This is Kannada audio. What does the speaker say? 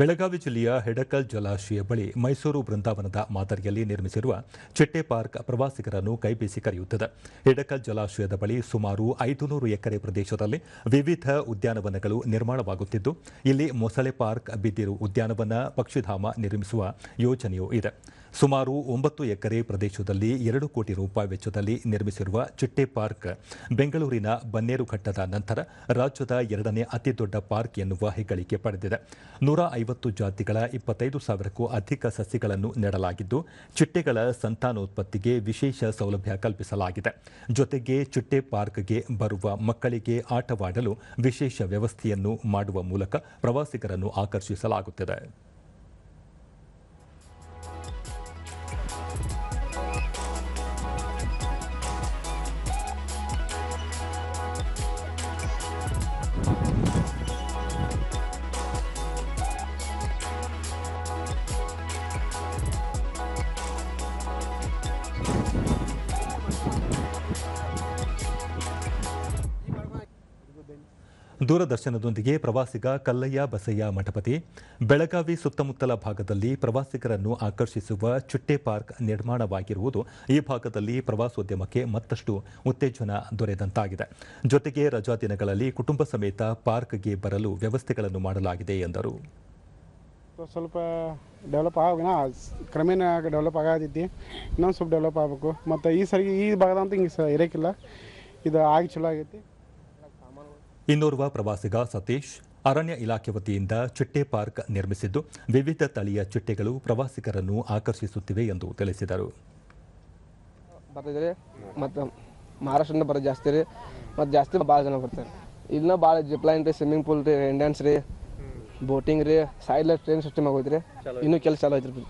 ಬೆಳಗಾವಿ ಜಿಲ್ಲೆಯ ಹೆಡಕಲ್ ಜಲಾಶಯ ಬಳಿ ಮೈಸೂರು ಬೃಂದಾವನದ ಮಾದರಿಯಲ್ಲಿ ನಿರ್ಮಿಸಿರುವ ಚಿಟ್ಟೆ ಪಾರ್ಕ್ ಪ್ರವಾಸಿಗರನ್ನು ಕೈಬೀಸಿ ಕರೆಯುತ್ತದೆ. ಹೆಡಕಲ್ ಜಲಾಶಯದ ಬಳಿ ಸುಮಾರು ಐದುನೂರು ಎಕರೆ ಪ್ರದೇಶದಲ್ಲಿ ವಿವಿಧ ಉದ್ಯಾನವನಗಳು ನಿರ್ಮಾಣವಾಗುತ್ತಿದ್ದು, ಇಲ್ಲಿ ಮೊಸಳೆ ಪಾರ್ಕ್ ಬಿದ್ದಿರು ಉದ್ಯಾನವನ ಪಕ್ಷಿಧಾಮ ನಿರ್ಮಿಸುವ ಯೋಜನೆಯೂ ಇದೆ. ಸುಮಾರು ಒಂಬತ್ತು ಎಕರೆ ಪ್ರದೇಶದಲ್ಲಿ ಎರಡು ಕೋಟಿ ರೂಪಾಯಿ ವೆಚ್ಚದಲ್ಲಿ ನಿರ್ಮಿಸಿರುವ ಚಿಟ್ಟೆ ಪಾರ್ಕ್ ಬೆಂಗಳೂರಿನ ಬನ್ನೇರುಘಟ್ಟದ ನಂತರ ರಾಜ್ಯದ ಎರಡನೇ ಅತಿದೊಡ್ಡ ಪಾರ್ಕ್ ಎನ್ನುವ ಹೆಗ್ಗಳಿಕೆ ಪಡೆದಿದೆ. ನೂರ ಐವತ್ತು ಜಾತಿಗಳ ಇಪ್ಪತ್ತೈದು ಸಾವಿರಕ್ಕೂ ಅಧಿಕ ಸಸಿಗಳನ್ನು ನೆಡಲಾಗಿದ್ದು, ಚಿಟ್ಟೆಗಳ ಸಂತಾನೋತ್ಪತ್ತಿಗೆ ವಿಶೇಷ ಸೌಲಭ್ಯ ಕಲ್ಪಿಸಲಾಗಿದೆ. ಜೊತೆಗೆ ಚಿಟ್ಟೆ ಪಾರ್ಕ್ಗೆ ಬರುವ ಮಕ್ಕಳಿಗೆ ಆಟವಾಡಲು ವಿಶೇಷ ವ್ಯವಸ್ಥೆಯನ್ನು ಮಾಡುವ ಮೂಲಕ ಪ್ರವಾಸಿಗರನ್ನು ಆಕರ್ಷಿಸಲಾಗುತ್ತಿದೆ. ದೂರದರ್ಶನದೊಂದಿಗೆ ಪ್ರವಾಸಿಗ ಕಲ್ಲಯ್ಯ ಬಸಯ್ಯ ಮಠಪತಿ, ಬೆಳಗಾವಿ ಸುತ್ತಮುತ್ತಲ ಭಾಗದಲ್ಲಿ ಪ್ರವಾಸಿಗರನ್ನು ಆಕರ್ಷಿಸುವ ಚುಟ್ಟೆ ಪಾರ್ಕ್ ನಿರ್ಮಾಣವಾಗಿರುವುದು ಈ ಭಾಗದಲ್ಲಿ ಪ್ರವಾಸೋದ್ಯಮಕ್ಕೆ ಮತ್ತಷ್ಟು ಉತ್ತೇಜನ ದೊರೆದಂತಾಗಿದೆ. ಜೊತೆಗೆ ರಜಾ ದಿನಗಳಲ್ಲಿ ಕುಟುಂಬ ಸಮೇತ ಪಾರ್ಕ್ಗೆ ಬರಲು ವ್ಯವಸ್ಥೆಗಳನ್ನು ಮಾಡಲಾಗಿದೆ ಎಂದರು. ಸ್ವಲ್ಪ ಡೆವಲಪ್ ಆಗೋಣ, ಕ್ರಮೇಣ ಡೆವಲಪ್ ಆಗದಿದ್ದು, ಇನ್ನೊಂದು ಸ್ವಲ್ಪ ಡೆವಲಪ್ ಆಗಬೇಕು. ಮತ್ತು ಈ ಸರಿ ಈ ಭಾಗದಂತ ಹಿಂಗೆ ಇರೋಕ್ಕಿಲ್ಲ ಇದು ಆಗಿ ಚಲೋ ಆಗೈತಿ. ಇನ್ನೋರ್ವ ಪ್ರವಾಸಿಗ ಸತೀಶ್ ಅರಣ್ಯ ಇಲಾಖೆ ವತಿಯಿಂದ ಚಿಟ್ಟೆ ಪಾರ್ಕ್ ನಿರ್ಮಿಸಿದ್ದು ವಿವಿಧ ತಳಿಯ ಚಿಟ್ಟೆಗಳು ಪ್ರವಾಸಿಗರನ್ನು ಆಕರ್ಷಿಸುತ್ತಿವೆ ಎಂದು ತಿಳಿಸಿದರು. ಬರ್ತಿದ್ರೆ ಮತ್ತು ಮಹಾರಾಷ್ಟ್ರದಿಂದ ಬರೋದು ಜಾಸ್ತಿ ರೀ. ಮತ್ತು ಜಾಸ್ತಿ ಭಾಳ ಜನ ಬರ್ತಾರೆ. ಇಲ್ಲಿನ ಭಾಳ ಜಿಪ್ಲೈನ್ ರೀ ಸ್ವಿಮ್ಮಿಂಗ್ ಪೂಲ್ ರೀ ರೈನ್ ಡ್ಯಾನ್ಸ್ ರೀ ಬೋಟಿಂಗ್ ರೀ ಸೈಡ್ ಟ್ರೈನ್ ಸಿಸ್ಟಮ್ ಆಗೋಯ್ತು ರೀ ಇನ್ನೂ ಕೆಲಸ ಚಾಲು ಐತ್ರಿ.